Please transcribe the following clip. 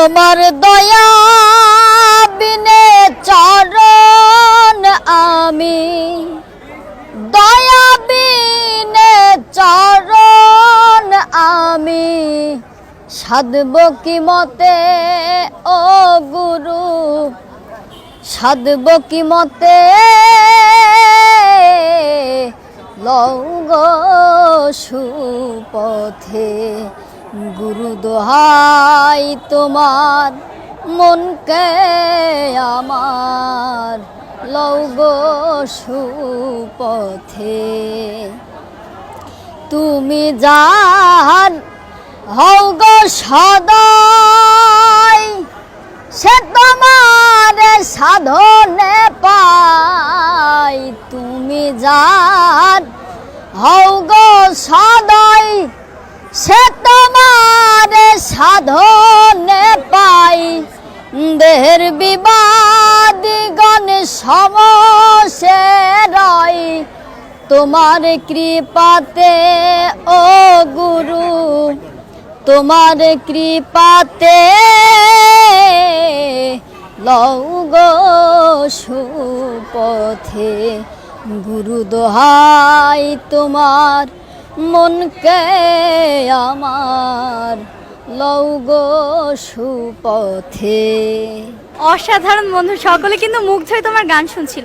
তোমার দয়া বিনে চরণ আমি। দয়া বিনে চরণ আমি। সাধব কি মতে, ও গুরু? সাধব কি মতে লৌগ সুপথে? গুরু দোহাই তোমার, মনকে আমার। লৌগ সুপথে। তুমি যার হও গো সদাই সে তোমার সাধনে পাই। তুমি যার হও গো সদাই সে সাধনে পাই। দেহের বিবাদ গণ সমসে রয়। তোমার কৃপাতে, ও গুরু, তোমার কৃপাতে লৌগ সুপথে। গুরু দোহাই তোমার মনকে আমার লৌগ সুপথে। অসাধারণ বন্ধু সকলে কিন্তু মুগ্ধ হয়ে তোমার গান শুনছিল।